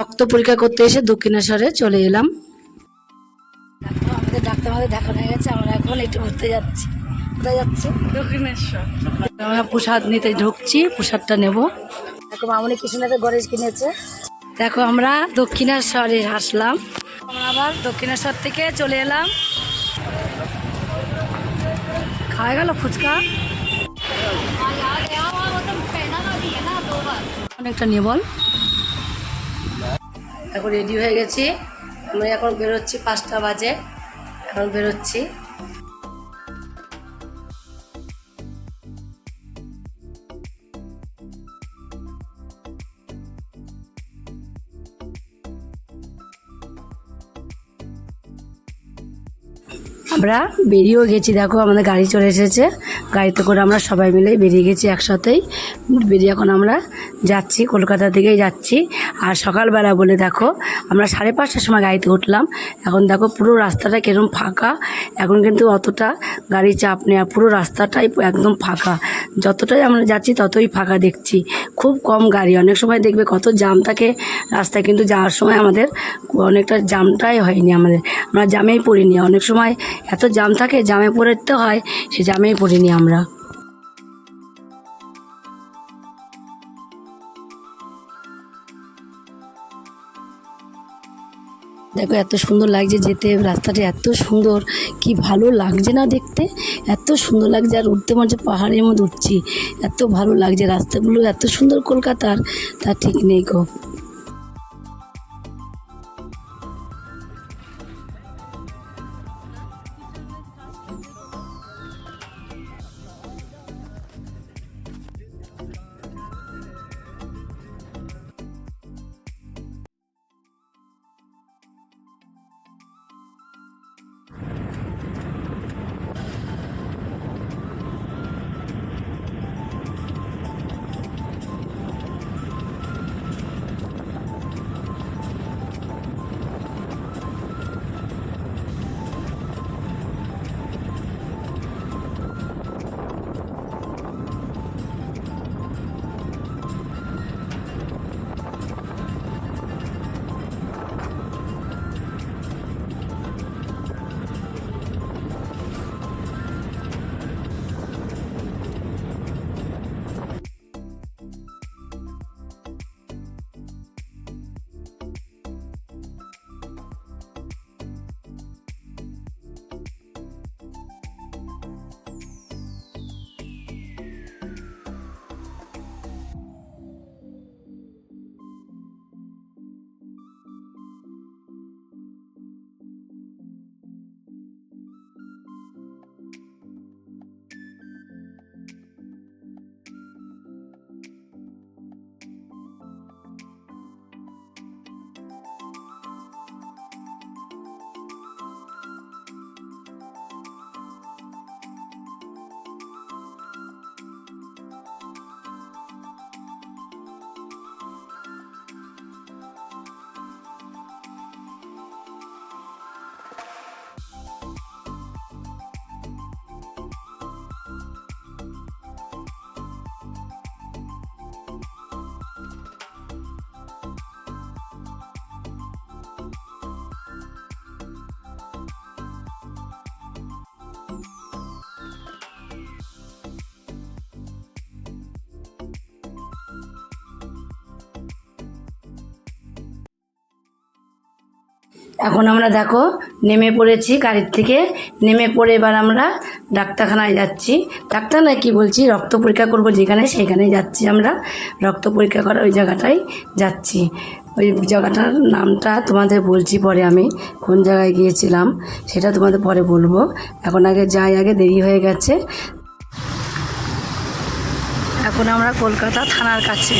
রক্ত পরীক্ষা করতে এসে দক্ষিণেশ্বরে চলে এলাম। দেখো আমাদের ডাক্তার আমাদের দেখানো হয়ে গেছে আমরা এখন একটু ঘুরতে যাচ্ছি। কোথায় যাচ্ছি? দক্ষিণেশ্বর। আমরা প্রসাদ নিতে ঢুকছি প্রসাদটা নেব। দেখো মামনি কৃষ্ণের গণেশ কিনেছে। দেখো আমরা দক্ষিণেশ্বরে আসলাম। আমরা আবার দক্ষিণেশ্বর থেকে চলে এলাম। খাওয়া গেল ফুচকা? অনেকটা নিয়ে বল। এখন রেডি হয়ে গেছি। আমরা এখন বেরোচ্ছি পাঁচটা বাজে। এখন বেরোচ্ছি। আমরা বেরিয়েও গেছি, দেখো আমাদের গাড়ি চলে এসেছে। গাড়িতে করে আমরা সবাই মিলে বেরিয়ে গেছি একসাথেই। বেরিয়ে এখন আমরা যাচ্ছি, কলকাতা থেকেই যাচ্ছি। আর সকালবেলা বলে দেখো, আমরা সাড়ে পাঁচটার সময় গাড়িতে উঠলাম। এখন দেখো পুরো রাস্তাটা কিরম ফাঁকা। এখন কিন্তু অতটা গাড়ি চাপ আর পুরো রাস্তাটাই একদম ফাঁকা। যতটাই আমরা যাচ্ছি ততই ফাঁকা দেখছি। খুব কম গাড়ি। অনেক সময় দেখবে কত জাম থাকে রাস্তায়, কিন্তু যাওয়ার সময় আমাদের অনেকটা জামটাই হয়নি আমাদের। আমরা জামেই পড়িনি। অনেক সময় এত জাম থাকে জামে পড়তে হয়, সে জামেই পড়িনি আমরা। দেখো, এত সুন্দর লাগছে যেতে, রাস্তাটা এত সুন্দর, কি ভালো লাগছে না দেখতে? এত সুন্দর লাগছে, আর উঠতে মাঝে পাহাড়ের মধ্যে উঠছি। এত ভালো লাগছে, রাস্তাগুলো এত সুন্দর কলকাতার। তা ঠিক নেই গো। এখন আমরা দেখো, নেমে পড়েছি গাড়ির থেকে। নেমে পড়ে এবার আমরা ডাক্তারখানায় যাচ্ছি। ডাক্তার না কি বলছি? রক্ত পরীক্ষা করব যেখানে সেখানেই যাচ্ছি আমরা। রক্ত পরীক্ষা করা ওই জায়গাটাই যাচ্ছি। ওই জায়গাটার নামটা তোমাদের বলছি পরে আমি, কোন জায়গায় গিয়েছিলাম সেটা তোমাদের পরে বলব। এখন আগে যাই, আগে দেরি হয়ে গেছে। এখন আমরা কলকাতা থানার কাছে।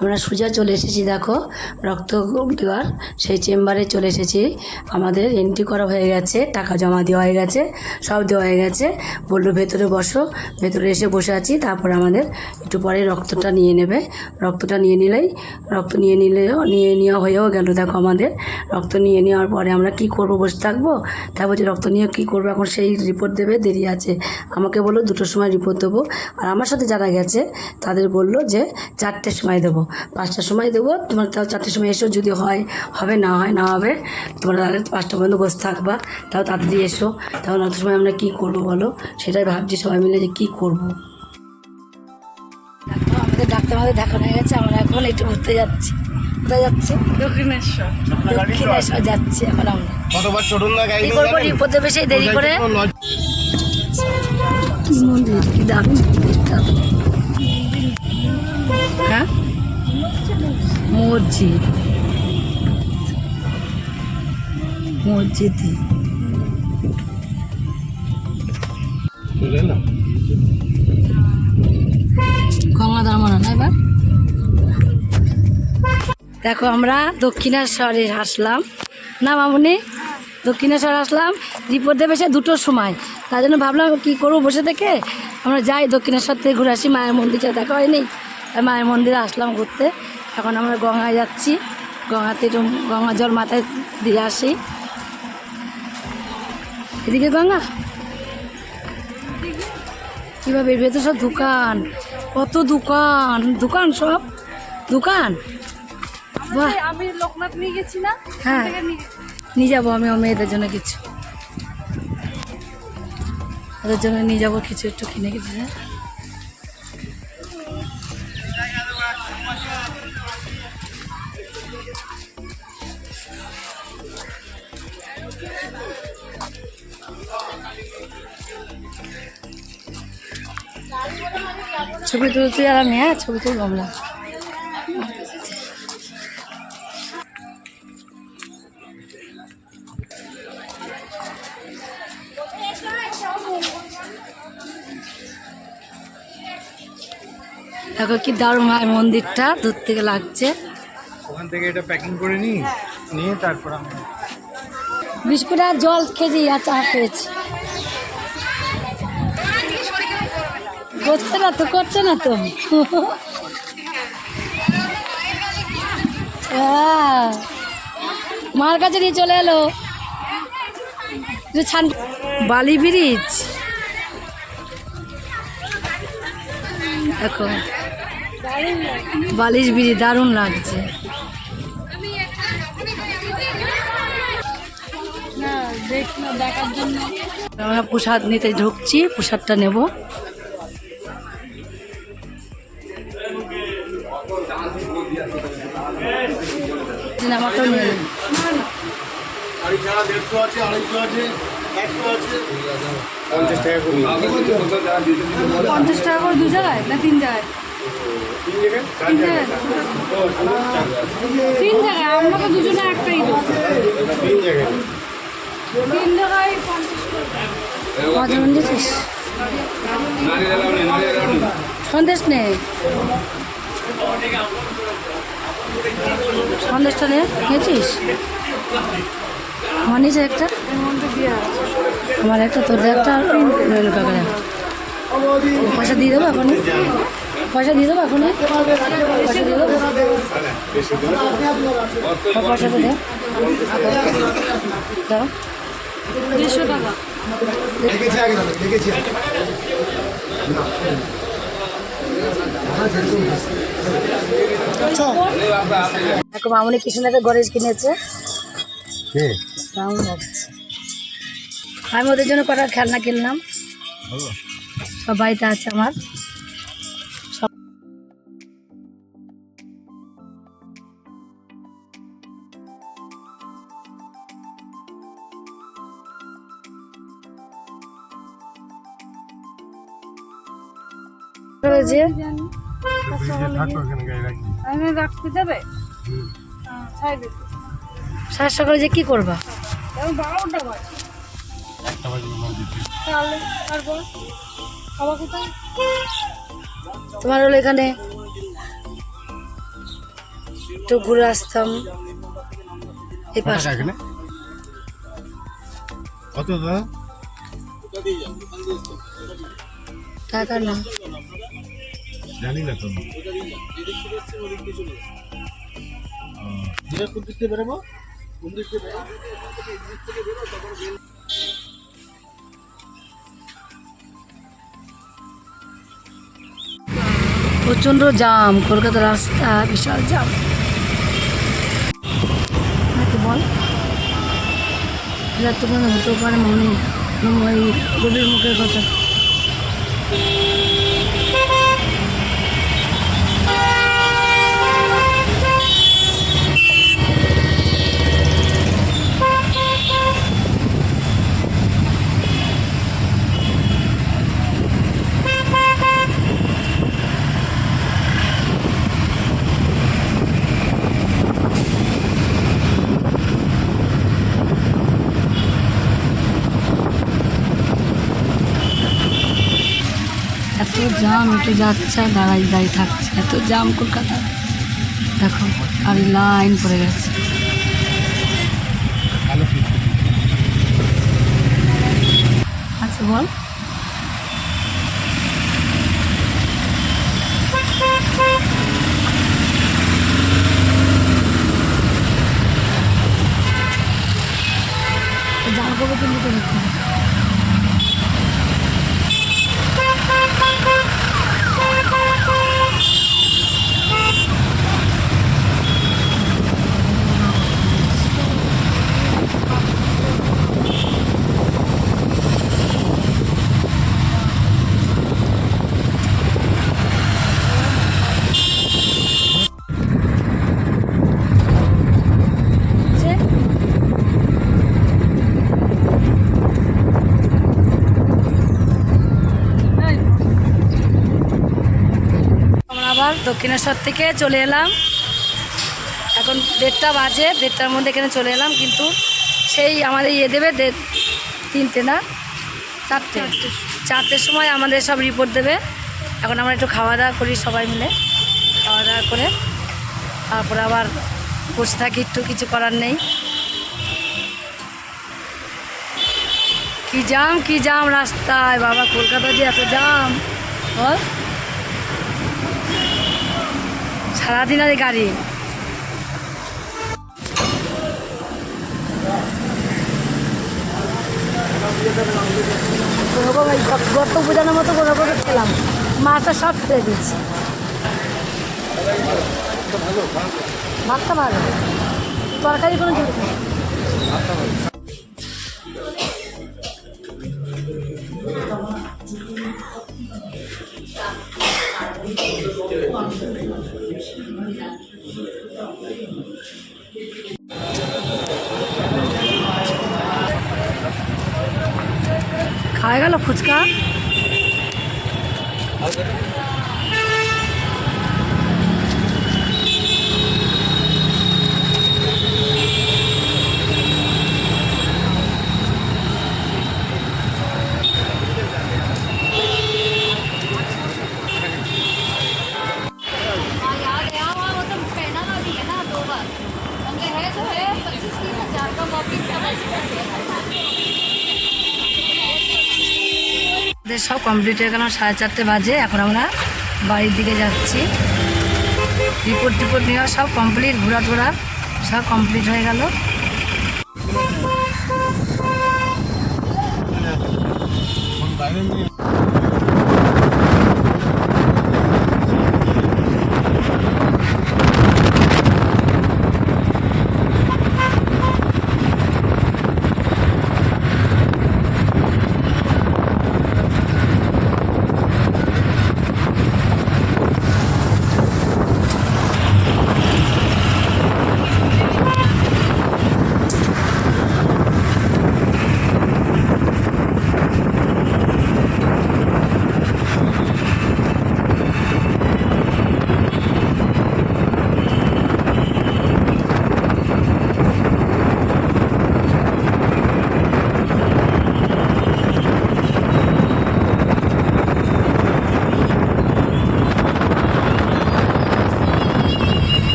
আমরা সোজা চলে এসেছি, দেখো, রক্ত দেওয়ার। সেই চেম্বারে চলে এসেছি। আমাদের এন্ট্রি করা হয়ে গেছে, টাকা জমা দেওয়া হয়ে গেছে, সব দেওয়া হয়ে গেছে। বলল, ভেতরে বসো। ভেতরে এসে বসে আছি, তারপর আমাদের একটু পরে রক্তটা নিয়ে নেবে। রক্তটা নিয়ে নিলেই, রক্ত নিয়ে নিলেও, নিয়ে নেওয়া হয়েও গেল, দেখো আমাদের। রক্ত নিয়ে নেওয়ার পরে আমরা কি করব, বসে থাকব? তারপর বলছি, রক্ত নিয়ে কী করব? এখন সেই রিপোর্ট দেবে, দেরি আছে। আমাকে বলল, দুটোর সময় রিপোর্ট দেবো। আর আমার সাথে যারা গেছে, তাদের বলল যে, চারটের সময় দেবো। পাঁচটার সময় দেবো। তোমার তাও চারটের সময় এসো যদি হয় হবে না হয় না হবে তোমরা তাহলে পাঁচটা পর্যন্ত বসে থাকবা। তাও তাড়াতাড়ি এসো। তাহলে অত সময় আমরা কী করব বলো? সেটাই ভাবছি সবাই মিলে যে কী করব। আমাদের ডাক্তার আমাদের দেখানো হয়ে গেছে আমরা এখন একটু ঘুরতে যাচ্ছি। কোথায় যাচ্ছি? দক্ষিণেশ্বর। দক্ষিণেশ্বর যাচ্ছি এখন আমরা। কতবার না গাড়ি করব রিপোর্ট সেই দেরি করে? কি মন্দির? কি দারুণ মন্দিরটা। হ্যাঁ? মসজিদ। মসজিদ। এবার? দেখো, আমরা দক্ষিণেশ্বরে আসলাম। না, মামুনি? দক্ষিণেশ্বর আসলাম। রিপোর্ট দেবে সে দুটোর সময়। তার জন্য ভাবলাম কী করব বসে থেকে? আমরা যাই দক্ষিণেশ্বর থেকে ঘুরে আসি, মায়ের মন্দিরটা দেখা হয়নি। মায়ের মন্দিরে আসলাম ঘুরতে। এখন আমরা গঙ্গায় যাচ্ছি। গঙ্গাতে গঙ্গা জল মাথায় দিয়ে আসি। এদিকে গঙ্গা? কীভাবে? ভেতর সব দোকান। কত দোকান? দোকান সব? দোকান? বাহ। আমি লোকনাথ নিয়ে গেছি না? হ্যাঁ। নিয়ে যাব আমি মেয়েদের জন্য কিছু। ওদের জন্য নিয়ে যাব কিছু একটু কিনে কিছু ছবি তুলতে আর আমি হ্যাঁ ছবি তুলবো আমরা। দেখো কি দারুণ মায়ের মন্দিরটা দূর থেকে লাগছে। ওখান থেকে এটা প্যাকিং করে নিই নিয়ে তারপর আমি বিস্কুট আর জল খেয়েছি আর চা খেয়েছি করছে না তো, করছে না তো। মার কাছে নিয়ে চলে এলো। ছান বালি ব্রিজ। দেখো, বালিশ ব্রিজ, দারুণ লাগছে। আমরা প্রসাদ নিতে ঢুকছি, প্রসাদটা নেব। আমাকেও নিয়ে নিন। পঞ্চাশ টাকা টাকা করে দু জায়গায় না তিন জায়গায়? তিন জায়গায়? তিন জায়গায়। আমরা তো দুজনে একটাই তিন জায়গায়। তিন জায়গায় পঞ্চাশ মজা সন্দেশ নে সন্দেশটা নে খেয়েছিস? আমার একটা? দিয়ে আমার একটা তোর একটা কাকার একটা। পয়সা দিয়ে দেবো এখনই? পয়সা দিয়ে দেবো এখনই? পয়সা দিয়ে দেবো? আমার পয়সাটা দে দাও। দেড়শো টাকা। দেখেছি। আগে দাদা দেখেছি দেখো গরেজ কিনেছে আমি ওদের জন্য কটা খেলনা কিনলাম। সব বাড়িতে আছে আমার। যে রাখতে যাবে? হ্যাঁ, সকালে যে কি করবা? বারোটা বাজে। একটা বাজে তাহলে তারপর খাওয়া কোথায়? তোমার হলো এখানে। একটু ঘুরে আসতাম। এই কত পাশে। কত দাদা? টাকা না জানি না জাম কলকাতার রাস্তা, বিশাল জাম। হ্যাঁ বল? কোনো হতেও পারে মনে ওই রবির মুখের কথা এত জাম, একটু যাচ্ছে, দাঁড়াই, দাঁড়িয়ে থাকছে। এত জাম কলকাতা। দেখো আর লাইন পড়ে গেছে। আচ্ছা বল। জামা কাপড় কিন্তু দক্ষিণেশ্বর থেকে চলে এলাম। এখন দেড়টা বাজে দেড়টার মধ্যে এখানে চলে এলাম কিন্তু সেই আমাদের ইয়ে দেবে তিনটে না? চারটে। চারটের সময় আমাদের সব রিপোর্ট দেবে। এখন আমরা একটু খাওয়া দাওয়া করি সবাই মিলে খাওয়া দাওয়া করে। তারপরে আবার বসে থাকি একটু কিছু করার নেই। কি জাম কি জাম রাস্তায় বাবা কলকাতা যে এত জাম। বল। সারাদিন আর গাড়ি। কোনোরকম গর্ত বোঝানোর মতো কোনো রকম খেলাম মাছটা সব ফেলে দিয়েছি। ভাতটা ভালো তরকারি কোনো জুড়ে খাওয়া গেল ফুচকা। কমপ্লিট হয়ে গেল, সাড়ে চারটে বাজে, এখন আমরা বাড়ির দিকে যাচ্ছি। রিপোর্ট টিপোর্ট নেওয়া সব কমপ্লিট ঘোরা টোরা সব কমপ্লিট হয়ে গেল।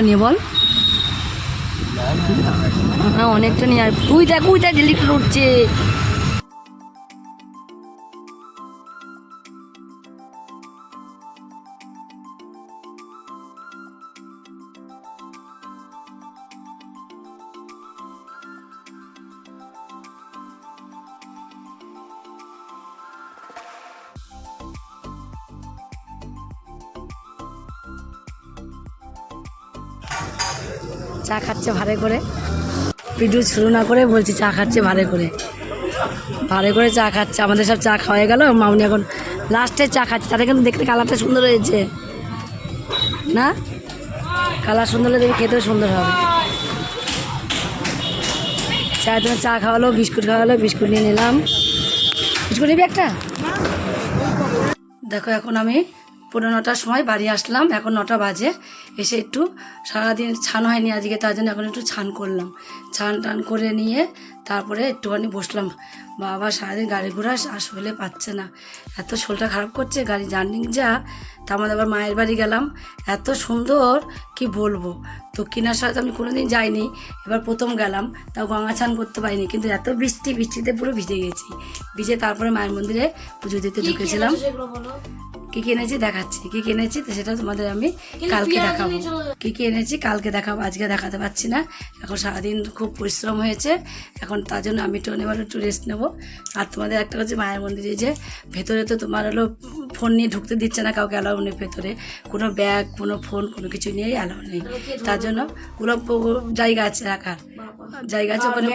অনেকটা নিয়ে বল। হ্যাঁ অনেকটা নিয়ে আর তুই দেখ ডিলিট উঠছে। চা খাচ্ছে ভাড়ে করে। ভিডিও শুরু না করে বলছি চা খাচ্ছে ভাড়ে করে। ভাড়ে করে চা খাচ্ছে, আমাদের সব চা খাওয়া গেল, মামনি এখন লাস্টে চা খাচ্ছে তাদের কিন্তু দেখতে কালারটা সুন্দর হয়েছে। না? কালার সুন্দর হলে দেখবে খেতেও সুন্দর হবে। চা তুমি চা খাওয়ালো বিস্কুট খাওয়ালো বিস্কুট নিয়ে নিলাম। বিস্কুট নিবি একটা? দেখো এখন আমি পনেরো নটার সময় বাড়ি আসলাম, এখন নটা বাজে। এসে একটু সারাদিন ছান হয়নি আজকে, তার জন্য এখন একটু ছান করলাম। ছান টান করে নিয়ে তারপরে একটুখানি বসলাম। বাবা সারাদিন গাড়ি ঘোড়া আর শরীরে পাচ্ছে না। এত শরীরটা খারাপ করছে, গাড়ি জার্নি যা, তার মধ্যে আবার মায়ের বাড়ি গেলাম। এত সুন্দর, কি বলব? তো কিনার সাথে আমি কোনোদিন যাইনি এবার প্রথম গেলাম তাও গঙ্গা স্নান করতে পারিনি কিন্তু এত বৃষ্টি বৃষ্টিতে পুরো ভিজে গেছি। ভিজে তারপরে মায়ের মন্দিরে পুজো দিতে ঢুকেছিলাম। কি কি এনেছি দেখাচ্ছি কি কি এনেছি তো সেটা তোমাদের আমি কালকে দেখাবো। কি কি এনেছি কালকে দেখাবো আজকে দেখাতে পারছি না। এখন সারাদিন খুব পরিশ্রম হয়েছে এখন তার জন্য আমি একটু এবার একটু রেস্ট নেব। আর তোমাদের একটা হচ্ছে মায়ের মন্দিরে যে ভেতরে তো তোমার হলো ফোন নিয়ে ঢুকতে দিচ্ছে না কাউকে অ্যালাউ নেই ভেতরে। কোনো ব্যাগ কোনো ফোন কোনো কিছু নিয়েই অ্যালাউ নেই। তার জন্য ওগুলো প- জায়গা আছে রাখার। জায়গা আছে ওখানে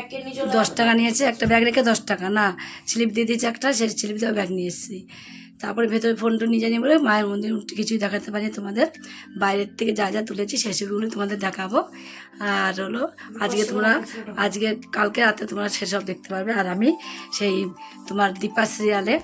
দশ টাকা নিয়েছে একটা ব্যাগ রেখে দশ টাকা। না স্লিপ দিয়ে দিয়েছে একটা সেই স্লিপ দিয়ে ব্যাগ নিয়ে এসেছি। তারপরে ভেতরে ফোনটা নিয়ে জানি বলে মায়ের মন্দির কিছুই দেখাতে পারি তোমাদের। বাইরের থেকে যা যা তুলেছি সেসবগুলো তোমাদের দেখাবো। আর হলো আজকে তোমরা আজকে কালকে রাতে তোমরা সেসব দেখতে পারবে। আর আমি সেই তোমার দীপা সিরিয়ালে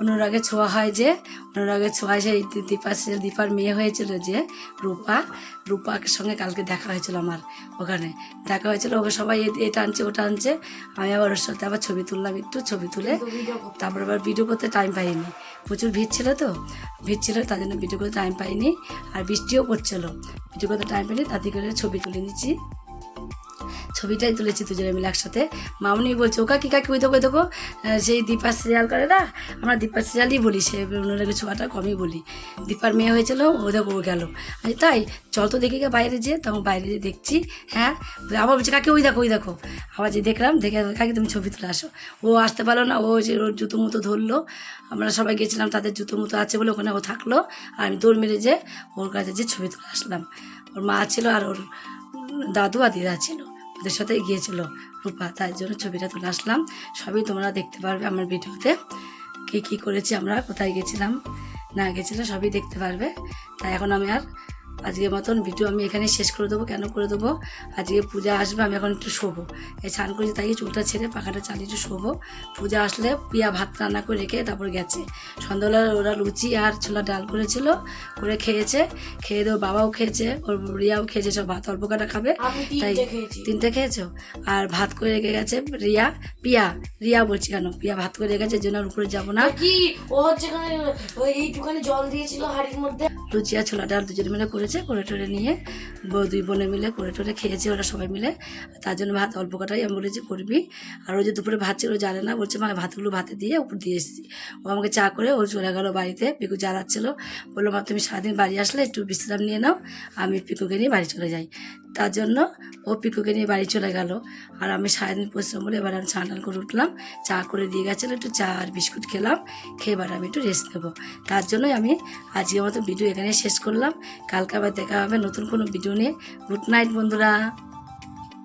অনুরাগে ছোঁয়া হয় যে অনুরাগে ছোঁয়ায় সেই দীপা সিরিয়াল দীপার মেয়ে হয়েছিল যে রূপা রূপার সঙ্গে কালকে দেখা হয়েছিল আমার ওখানে। দেখা হয়েছিল ওকে সবাই এ- এটা আনছে ওটা আনছে আমি আবার ওর সাথে আবার ছবি তুললাম একটু ছবি তুলে। তারপর আবার ভিডিও করতে টাইম পাইনি। প্রচুর ভিড় ছিল তো। ভিড় ছিল তার জন্য ভিডিও করতে টাইম পাইনি। আর বৃষ্টিও পড়ছিল। ভিডিও করতে টাইম পাইনি তাতে করে ছবি তুলে নিচ্ছি। ছবিটাই তুলেছি দুজনে মিলে একসাথে। মামনি বলছে, ওকা কি কাকি? ওই দেখো ওই দেখো। সেই দীপা সিরিয়াল করে না? আমরা দীপা সিরিয়ালই বলি, সে অন্যরাকে ছোঁয়াটা কমই বলি। দীপার মেয়ে হয়েছিল, ও দেখো, ও গেল। আমি তাই, চল তো দেখি বাইরে যেয়ে তখন বাইরে যে দেখছি হ্যাঁ? আবার বলছে, কাকে, ওই দেখো ওই দেখো। আবার যে দেখলাম, দেখে, কাকি, তুমি ছবি তুলে আসো। ও আসতে পারল না, ও যে ওর জুতো মতো ধরলো। আমরা সবাই গেছিলাম, তাদের জুতো মতো আছে বলে ওখানে ও থাকল। আর আমি দৌড় মেরে যে ওর কাছে যে ছবি তুলে আসলাম। ওর মা ছিল আর ওর দাদু আর দিদা ছিল। ওদের সাথে গিয়েছিল রূপা, তাই জন্য ছবিটা তুলে আসলাম। সবই তোমরা দেখতে পারবে আমার ভিডিওতে। কী কী করেছি, আমরা কোথায় গেছিলাম, না গেছিলাম সবই দেখতে পারবে। তাই এখন আমি আর আজকের মতন ভিডিও আমি এখানে শেষ করে দেবো। কেন করে দেবো? আজকে পূজা আসবে আমি এখন একটু শোবো। এই স্নান করেছি তাই চুলটা ছেড়ে পাখাটা চালিয়ে একটু শোবো। পূজা আসলে পিয়া ভাত রান্না করে রেখে তারপর গেছে। সন্ধ্যাবেলা ওরা লুচি আর ছোলা ডাল করেছিল করে খেয়েছে। খেয়ে দেবো বাবাও খেয়েছে ওর রিয়াও খেয়েছে সব ভাত অল্প কাটা খাবে। তাই তিনটে খেয়েছো? আর ভাত করে রেখে গেছে রিয়া পিয়া রিয়া বলছি কেন? পিয়া ভাত করে রেখে গেছে এই জন্য উপরে যাব না। কি? ও হচ্ছে ওই জল দিয়েছিল হাড়ির মধ্যে। লুচি আর ছোলা ডাল দুজনে মিলে করেছে, করে টোরে নিয়ে দুই বোনে মিলে করে টোরে খেয়েছে ওরা সবাই মিলে। তার জন্য ভাত, অল্প কাটাই আমি বলেছি করবি। আর ওই যে দুপুরে ভাত ছিল জানে না, বলছে, মা, ভাতগুলো ভাতে দিয়ে উপর দিয়ে এসেছি। ও আমাকে চা করে ও চলে গেলো বাড়িতে, পিকু জ্বালাচ্ছিল। বলল, মা, তুমি সারাদিন বাড়ি আসলে একটু বিশ্রাম নিয়ে নাও, আমি পিকুকে নিয়ে বাড়ি চলে যাই। তার জন্য ও পিকুকে নিয়ে বাড়ি চলে গেল। আর আমি সারাদিন পরিশ্রম করে এবার আমি স্নান করে উঠলাম, চা করে দিয়ে গেছিল, একটু চা আর বিস্কুট খেলাম, খেয়ে এবার আমি একটু রেস্ট নেব। তার জন্যই আমি আজকের মতো ভিডিও এখানে শেষ করলাম। কালকে আবার দেখা হবে নতুন কোনো ভিডিও নিয়ে। গুড নাইট বন্ধুরা।